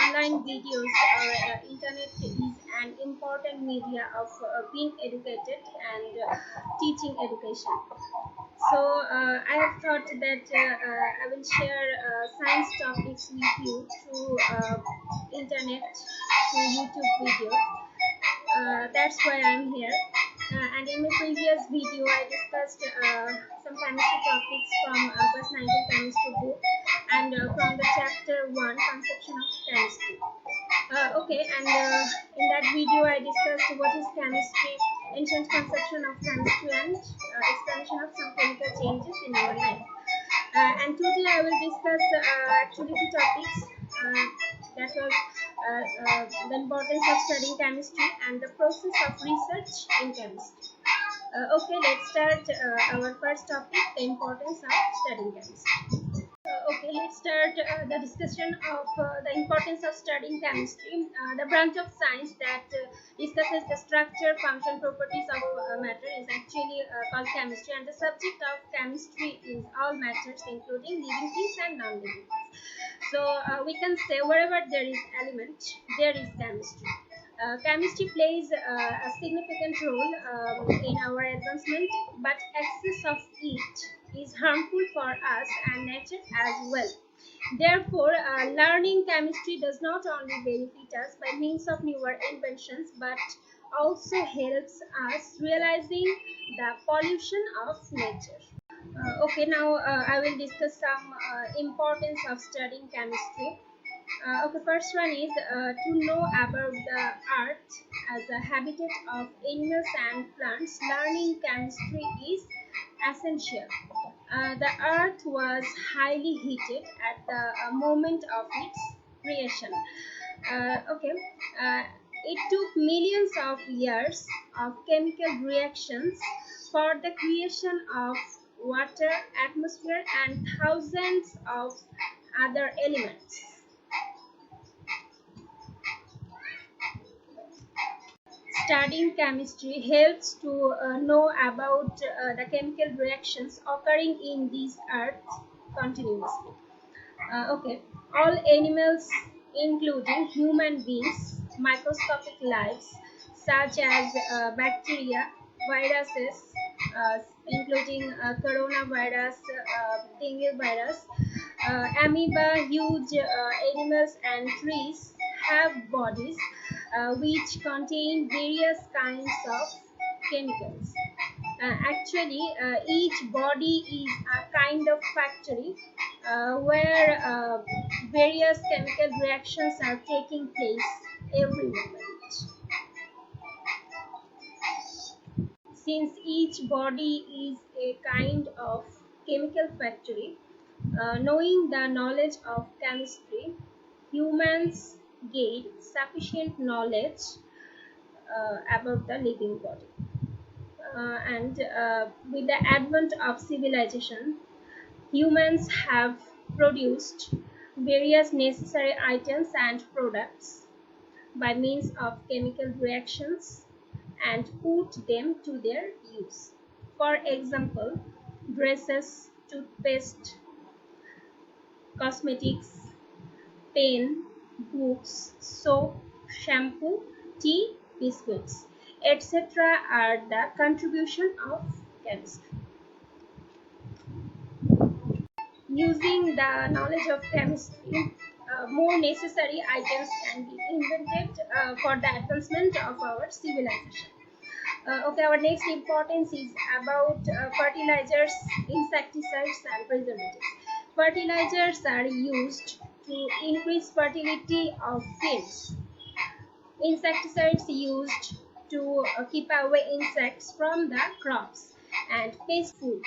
online videos or uh, internet is an important media of uh, being educated and uh, teaching education. So I have thought that I will share science topics with you through internet, through YouTube videos. That's why I'm here. Uh, and in my previous video, I discussed uh, some chemistry topics from uh, class 19 chemistry book and uh, from the chapter 1 conception of chemistry. Uh, okay, and uh, in that video, I discussed what is chemistry, ancient conception of chemistry, and uh, explanation of some chemical changes in our life. Uh, and today, I will discuss uh, actually two topics. That was the importance of studying chemistry and the process of research in chemistry. Okay, let's start our first topic the importance of studying chemistry. Uh, okay, let's start uh, the discussion of uh, the importance of studying chemistry, uh, the branch of science that uh, discusses the structure, function, properties of uh, matter is actually called chemistry, and the subject of chemistry is all matters, including living things and non-living things. So we can say wherever there is element, there is chemistry. Uh, chemistry plays uh, a significant role um, in our advancement, but excess of it is harmful for us and nature as well. Therefore, uh, learning chemistry does not only benefit us by means of newer inventions, but also helps us realizing the pollution of nature. Uh, okay, now uh, I will discuss some uh, importance of studying chemistry. Uh, okay, first one is uh, to know about the earth as a habitat of animals and plants. Learning chemistry is essential. Uh, the earth was highly heated at the uh, moment of its creation. Uh, okay, uh, it took millions of years of chemical reactions for the creation of water, atmosphere, and thousands of other elements. Studying chemistry helps to uh, know about uh, the chemical reactions occurring in these earth continuously. Uh, okay, all animals, including human beings, microscopic lives such as uh, bacteria, viruses, uh, including uh, coronavirus, dengue virus, amoeba, huge animals, and trees have bodies uh, which contain various kinds of chemicals. Uh, actually, uh, each body is a kind of factory uh, where uh, various chemical reactions are taking place every moment. Since each body is a kind of chemical factory, knowing the knowledge of chemistry, humans gain sufficient knowledge uh, about the living body. Uh, and uh, with the advent of civilization, humans have produced various necessary items and products by means of chemical reactions and put them to their use. For example, dresses, toothpaste, cosmetics, pen, books, soap, shampoo, tea, biscuits, etc. are the contribution of chemistry. Using the knowledge of chemistry, uh, more necessary items can be invented uh, for the advancement of our civilization. Uh, okay, our next importance is about uh, fertilizers, insecticides, and preservatives. Fertilizers are used to increase fertility of fields. Insecticides used to uh, keep away insects from the crops and pest food.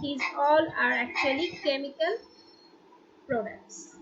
These all are actually chemical products.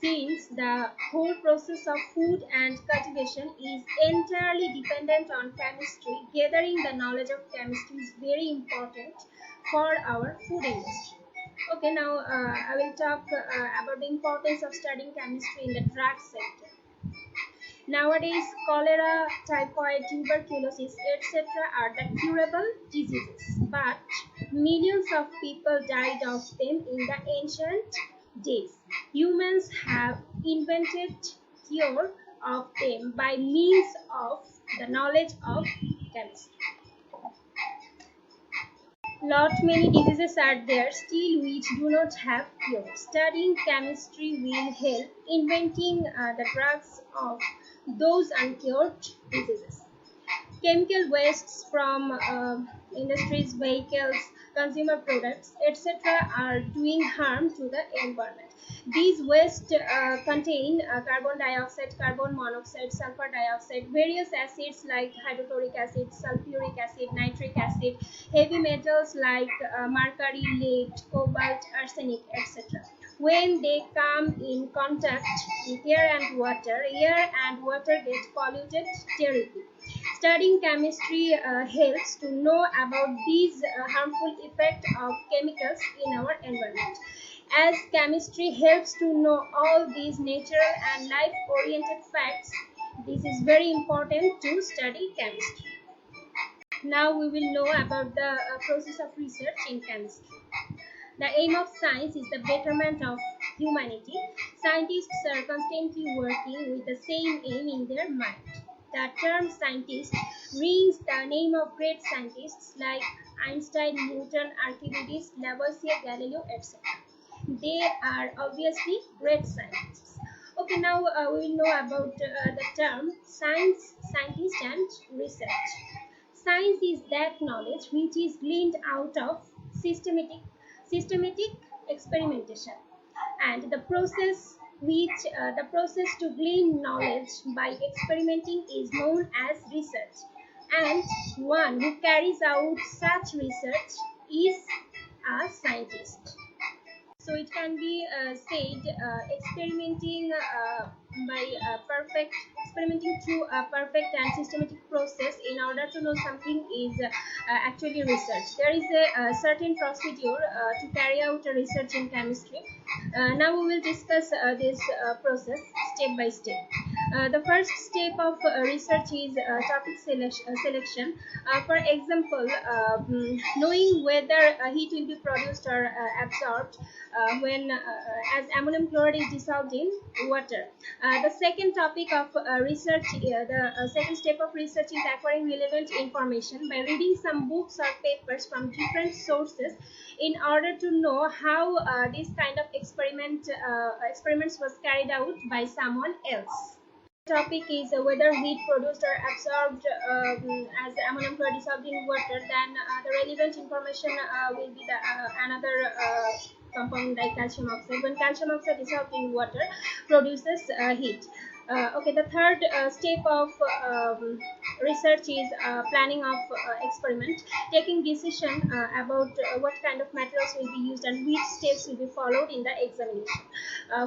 Since the whole process of food and cultivation is entirely dependent on chemistry, gathering the knowledge of chemistry is very important for our food industry. Okay, now uh, I will talk uh, about the importance of studying chemistry in the drug sector. Nowadays, cholera, typhoid, tuberculosis, etc. are the curable diseases, but millions of people died of them in the ancient days. Humans have invented cure of them by means of the knowledge of chemistry. Lot many diseases are there still which do not have cure. Studying chemistry will help inventing uh, the drugs of those uncured diseases. Chemical wastes from uh, industries, vehicles, consumer products, etc. are doing harm to the environment. These wastes uh, contain uh, carbon dioxide, carbon monoxide, sulfur dioxide, various acids like hydrochloric acid, sulfuric acid, nitric acid, heavy metals like uh, mercury, lead, cobalt, arsenic, etc. When they come in contact with air and water, air and water get polluted terribly. Studying chemistry uh, helps to know about these uh, harmful effects of chemicals in our environment as chemistry helps to know all these natural and life oriented facts this is very important to study chemistry. Now we will know about the uh, process of research in chemistry. The aim of science is the betterment of humanity. Scientists are constantly working with the same aim in their mind. The term scientist rings the name of great scientists like einstein newton archimedes lavoisier galileo etc they are obviously great scientists. Okay, now uh, we know about uh, the term science, scientist and research. Science is that knowledge which is gleaned out of systematic, systematic experimentation and the process which uh, the process to glean knowledge by experimenting is known as research and one who carries out such research is a scientist so it can be uh, said uh, experimenting uh, by perfect experimenting through a perfect and systematic process in order to know something is actually research there is a, a certain procedure to carry out a research in chemistry. Now we will discuss this process step by step uh, the first step of uh, research is uh, topic selection. selection. for example, um, knowing whether heat will be produced or absorbed when as ammonium chloride is dissolved in water. the second topic of research, the second step of research is acquiring relevant information by reading some books or papers from different sources in order to know how uh, this kind of experiment uh, experiments was carried out by someone else topic is whether heat produced or absorbed um, as ammonium chloride dissolved in water, then uh, the relevant information uh, will be the uh, another compound like calcium oxide. When calcium oxide dissolved in water produces heat. Uh, okay, the third uh, step of um, research is uh, planning of uh, experiment, taking decision uh, about uh, what kind of materials will be used and which steps will be followed in the examination.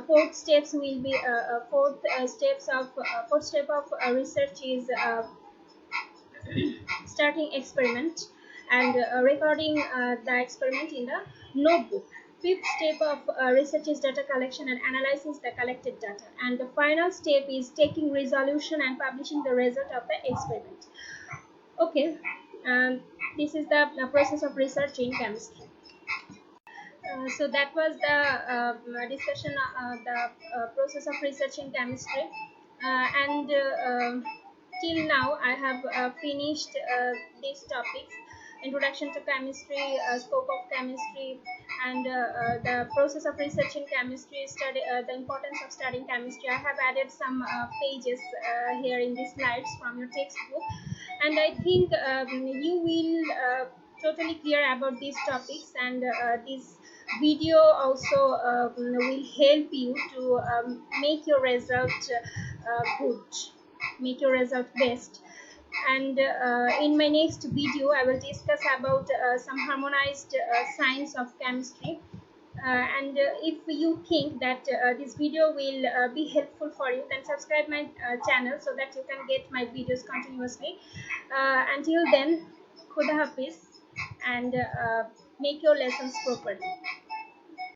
fourth steps will be fourth steps of fourth step of research is starting experiment and recording the experiment in the notebook fifth step of uh, research is data collection and analyzing the collected data. And the final step is taking resolution and publishing the result of the experiment. Okay, and this is the, the process of research in chemistry. Uh, so that was the uh, discussion, uh, the uh, process of research in chemistry. Uh, and um, till now, I have finished these topics introduction to chemistry, uh, scope of chemistry, and uh, uh, the process of research in chemistry, study the importance of studying chemistry. I have added some pages here in these slides from your textbook, and I think um, you will totally clear about these topics and this video also uh, will help you to um, make your result uh, good make your result best and uh, in my next video I will discuss about uh, some harmonized uh, science of chemistry. Uh, and uh, if you think that uh, this video will be helpful for you then subscribe my channel so that you can get my videos continuously. Until then khuda hafiz and make your lessons properly